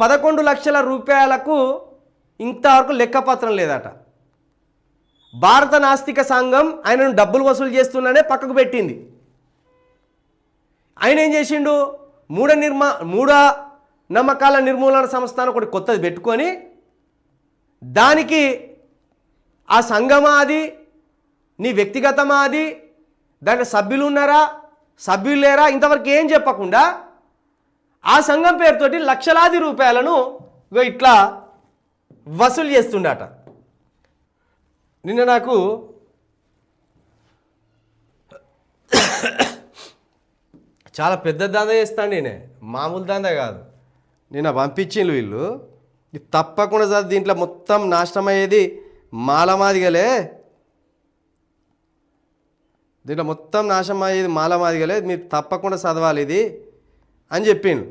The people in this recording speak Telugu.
పదకొండు లక్షల రూపాయలకు ఇంతవరకు లెక్కపత్రం లేదట. భారత నాస్తిక సంఘం ఆయనను డబ్బులు వసూలు చేస్తున్నానే పక్కకు పెట్టింది. ఆయన ఏం చేసిండు? మూఢ నిర్మా మూఢ నమ్మకాల నిర్మూలన సంస్థ ఒకటి కొత్తది పెట్టుకొని దానికి ఆ సంఘమా అది? నీ వ్యక్తిగతమా అది? దాంట్లో సభ్యులు ఉన్నారా? సభ్యులు లేరా? ఇంతవరకు ఏం చెప్పకుండా ఆ సంఘం పేరుతోటి లక్షలాది రూపాయలను ఇట్లా వసూలు చేస్తుండట. నిన్న నాకు చాలా పెద్ద దందా చేస్తాను నేనే మామూలు దందా కాదు. నిన్న పంపించిండు వీళ్ళు. ఇది తప్పకుండా సార్ దీంట్లో మొత్తం నాశనం అయ్యేది మాలమాదిగలే. దీంట్లో మొత్తం నాశనం అయ్యేది మాలమాదిగలే. మీరు తప్పకుండా చదవాలి ఇది. అని చెప్పిండు.